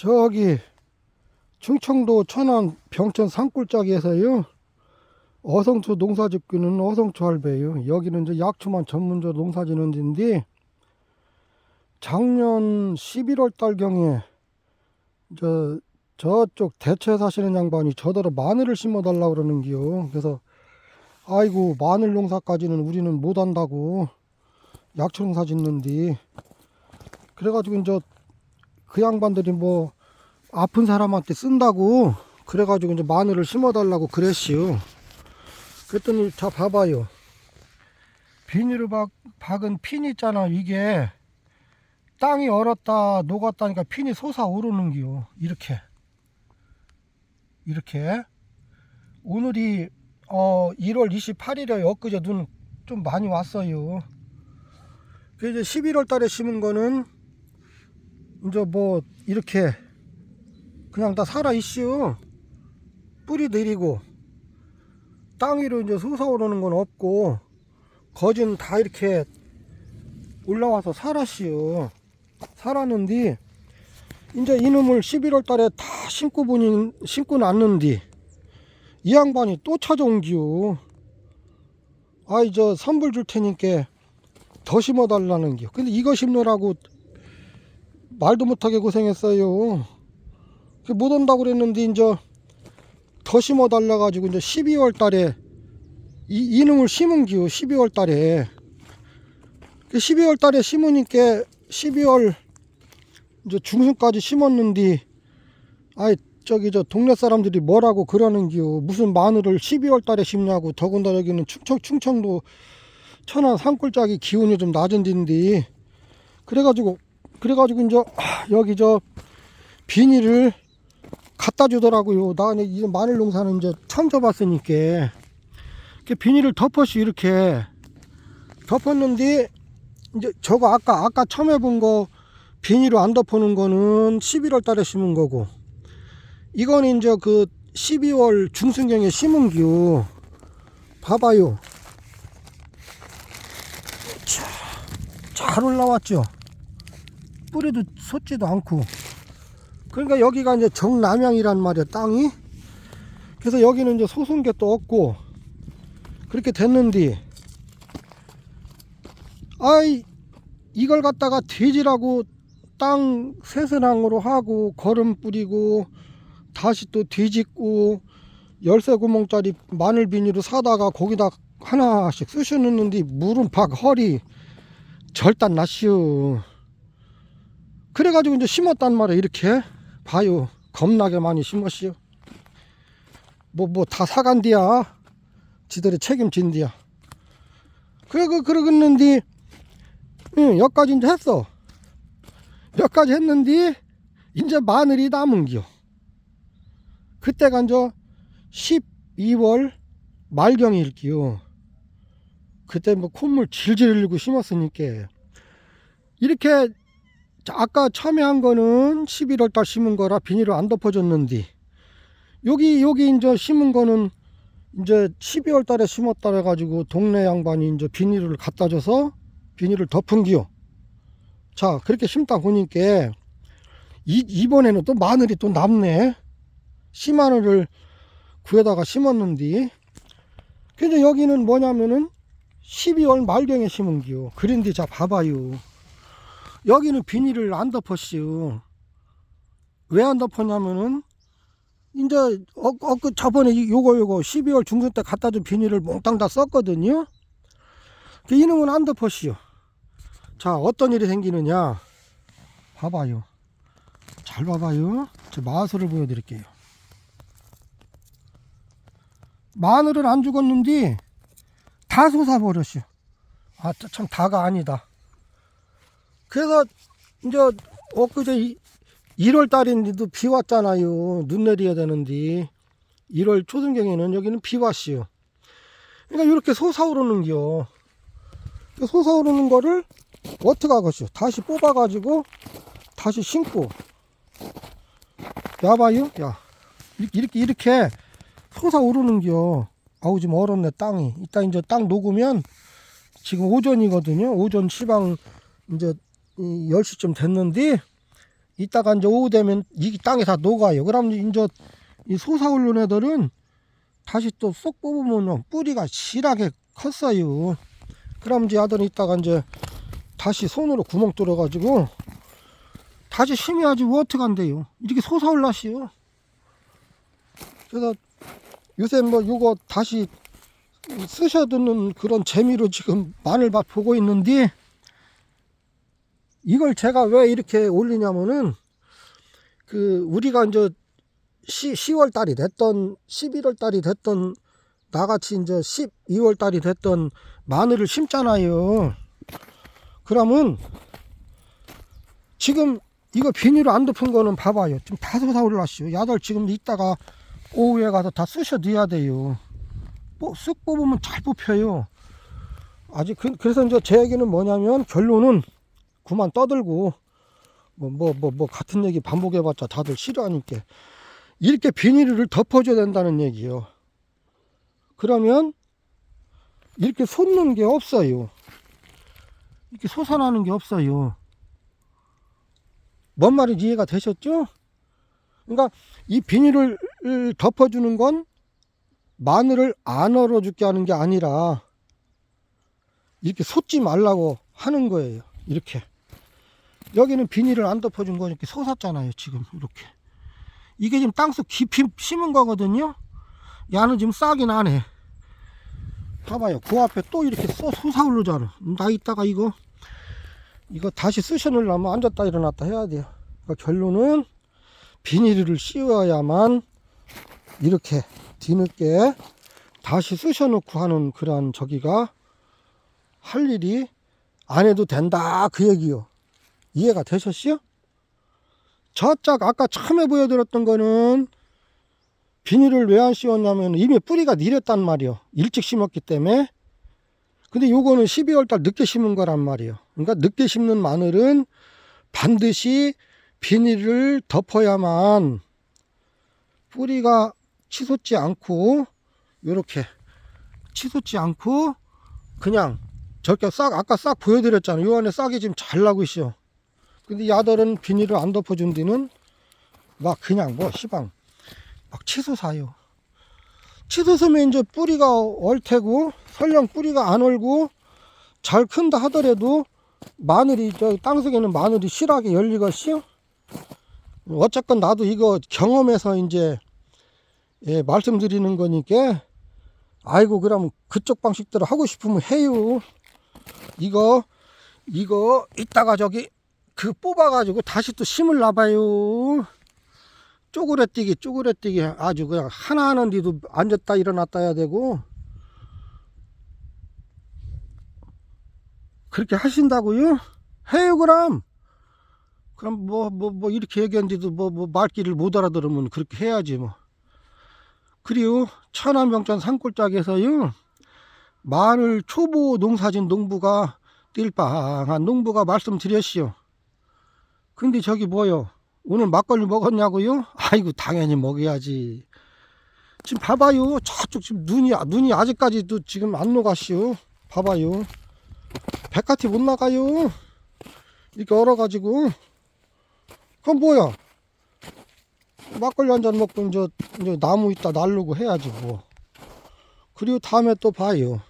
저기 충청도 천안 병천 산골짜기에서요. 어성초 농사짓기는 어성초 할배요. 여기는 이제 약초만 전문적으로 농사짓는 데인데 작년 11월 달경에 저 저쪽 대처에 사시는 양반이 저더러 마늘을 심어 달라고 그러는기요. 그래서 아이고 마늘 농사까지는 우리는 못 한다고 약초 농사 짓는데 그래가지고 이제 그 양반들이 뭐 아픈 사람한테 쓴다고 그래가지고 이제 마늘을 심어달라고 그랬시요. 그랬더니 자 봐봐요. 비닐을 박, 박은 핀 있잖아 이게 땅이 얼었다 녹았다니까 핀이 솟아오르는 기요. 이렇게 이렇게 오늘이 어 1월 28일에 엊그제 눈 좀 많이 왔어요. 그 이제 11월 달에 심은 거는 이제 뭐 이렇게 그냥 다 살아 있슈. 뿌리 내리고 땅 위로 이제 솟아오르는 건 없고 거진 다 이렇게 올라와서 살았슈. 살았는데 이제 이놈을 11월 달에 다 심고 보니 심고 났는데 이 양반이 또 찾아온기요. 아이 저 선불 줄 테니까 더 심어 달라는 겨. 근데 이거 심느라고 말도 못하게 고생했어요. 그못 온다고 그랬는데 이제 더 심어 달라 가지고 이제 12월 달에 이 이놈을 심은 기요. 12월 달에. 그 12월 달에 심으니까 12월 이제 중순까지 심었는데 아이 저기 저 동네 사람들이 뭐라고 그러는 기요. 무슨 마늘을 12월 달에 심냐고 더군다나 여기는 충청 충청도 천안 산골짜기 기온이 좀 낮은 데인데 그래가지고 그래가지고 이제 아, 여기 저 비닐을 갖다 주더라고요. 나이 마늘 농사는 이제 처음 이렇게 비닐을 덮었이 이렇게 덮었는데 이제 저거 아까 아까 처음 해본 거 비닐로 안 덮어놓은 거는 11월 달에 심은 거고 이거는 이제 그 12월 중순경에 심은 기요. 봐봐요. 자, 잘 올라왔죠. 뿌리도 솟지도 않고. 그러니까 여기가 이제 정남향이란 말이야 땅이. 그래서 여기는 이제 또 없고 그렇게 됐는데 아이 이걸 갖다가 돼지라고 땅 세스랑으로 하고 거름 뿌리고 다시 또 뒤집고 열쇠 구멍짜리 마늘 비닐을 사다가 거기다 하나씩 쑤셔 넣는데 물은 박 허리 절단 나시오 그래가지고 이제 심었단 말이야 이렇게. 봐요. 겁나게 많이 심었시오 뭐뭐 다 사간디야. 지들이 책임진디야. 그래 그 그러겠는데 응 여기까지 이제 했어. 여기까지 했는데 이제 마늘이 남은겨 그때가 이제 12월 말경일기요. 그때 뭐 콧물 질질 흘리고 심었으니까. 이렇게 자, 아까 처음에 한 거는 11월 달 심은 거라 비닐을 안 덮어줬는데 여기 여기 이제 심은 거는 이제 12월 달에 심었다 해 가지고 동네 양반이 이제 비닐을 갖다 줘서 비닐을 덮은 기요. 자, 그렇게 심다 보니까 이, 이번에는 또 마늘이 또 남네. 씨마늘을 구에다가 심었는데 근데 여기는 뭐냐면은 12월 말경에 심은 기요. 그런데 자 봐봐요. 여기는 비닐을 안 덮었어요. 왜 안 덮었냐면은 이제 어, 어, 그 저번에 이- 요거 요거 12월 중순 때 갖다 준 비닐을 몽땅 다 썼거든요. 그 이놈은 안 덮었어요. 자 어떤 일이 생기느냐 봐봐요. 잘 봐봐요. 저 마술을 보여드릴게요. 마늘을 안 죽었는데 다 솟아버렸어요. 아 참 다가 아니다. 그래서 이제 엊그제 1월 달인데도 비 왔잖아요. 눈 내려야 되는데 1월 초순경에는 여기는 비 왔어요. 그러니까 이렇게 솟아오르는겨. 그 솟아오르는 거를 어떻게 하겠어요? 다시 뽑아가지고 다시 심고. 야 봐요, 야 이렇게 이렇게 솟아오르는겨. 아우 지금 얼었네 땅이. 이따 이제 땅 녹으면 지금 오전이거든요. 오전 시방 이제 이 10시쯤 됐는데 이따가 이제 오후 되면 이 땅에 다 녹아요. 그럼 이제 이 솟아오른 애들은 다시 또 쏙 뽑으면 뿌리가 실하게 컸어요. 그럼 이제 아들 이따가 이제 다시 손으로 구멍 뚫어가지고 다시 심해야지 뭐 어떡한대요. 이렇게 솟아올랐어요. 그래서 요새 뭐 요거 다시 쓰셔두는 그런 재미로 지금 마늘밭 보고 있는데 이걸 제가 왜 이렇게 올리냐면은 그 우리가 이제 10, 10 월 달이 됐던 11월 달이 됐던 나같이 이제 12월 달이 됐던 마늘을 심잖아요. 그러면 지금 이거 비닐을 안 덮은 거는 봐봐요. 지금 다 솟아올랐어요. 야들 지금 이따가 오후에 가서 다 쑤셔 넣어야 돼요. 뭐, 쓱 뽑으면 잘 뽑혀요. 아직 그, 그래서 이제 제 얘기는 뭐냐면 결론은 그만 떠들고 뭐 뭐 뭐 뭐 같은 얘기 반복해봤자 다들 싫어하니까 이렇게 비닐을 덮어줘야 된다는 얘기요. 그러면 이렇게 솟는 게 없어요. 이렇게 솟아나는 게 없어요. 뭔 말인지 이해가 되셨죠? 그러니까 이 비닐을 덮어주는 건 마늘을 안 얼어 죽게 하는 게 아니라 이렇게 솟지 말라고 하는 거예요. 이렇게. 여기는 비닐을 안 덮어준 거 이렇게 솟았잖아요. 지금 이렇게. 이게 지금 땅속 깊이 심은 거거든요. 야는 지금 싹이 나네. 봐봐요. 그 앞에 또 이렇게 쏘, 솟아오르잖아. 나 이따가 이거 이거 다시 쑤셔놓으려면 앉았다 일어났다 해야 돼요. 그러니까 결론은 비닐을 씌워야만 이렇게 뒤늦게 다시 쑤셔놓고 하는 그러한 저기가 할 일이 안 해도 된다 그 얘기요. 이해가 되셨어요? 저짝 아까 처음에 보여드렸던 거는 비닐을 왜 안 씌웠냐면 이미 뿌리가 내렸단 말이요. 일찍 심었기 때문에. 근데 요거는 12월 달 늦게 심은 거란 말이에요. 그러니까 늦게 심는 마늘은 반드시 비닐을 덮어야만 뿌리가 치솟지 않고 요렇게 치솟지 않고 그냥 저렇게 싹 아까 싹 보여드렸잖아요. 요 안에 싹이 지금 잘 나고 있어. 근데 야들은 비닐을 안 덮어준 뒤는 막 그냥 뭐 시방 막 치솟아요. 치솟으면 이제 뿌리가 얼테고 설령 뿌리가 안 얼고 잘 큰다 하더라도 마늘이 저 땅속에는 마늘이 실하게 열리겠어요. 어쨌건 나도 이거 경험해서 이제 예, 말씀드리는 거니까 아이고 그럼 그쪽 방식대로 하고 싶으면 해요. 이거 이거 이따가 저기 그 뽑아가지고 다시 또 심을라 봐요. 쪼그레뛰기 쪼그레뛰기 아주 그냥 하나 하는데도 앉았다 일어났다 해야 되고 그렇게 하신다고요? 해요 그럼 그럼 뭐 뭐 뭐 이렇게 얘기했는데도 뭐 뭐 말귀를 못 알아들으면 그렇게 해야지 뭐 그리고 천안병천 산골짜기에서요 마늘 초보 농사진 농부가 띨빵한 농부가 말씀드렸시오 근데 저기 뭐요 오늘 막걸리 먹었냐고요? 아이고 당연히 먹어야지. 지금 봐봐요. 저쪽 지금 눈이 눈이 아직까지도 지금 안 녹았시오. 봐봐요. 백같이 못 나가요. 이렇게 얼어가지고. 그럼 뭐야? 막걸리 한 잔 먹고 이제, 이제 나무 있다 날르고 해야지 뭐. 그리고 다음에 또 봐요.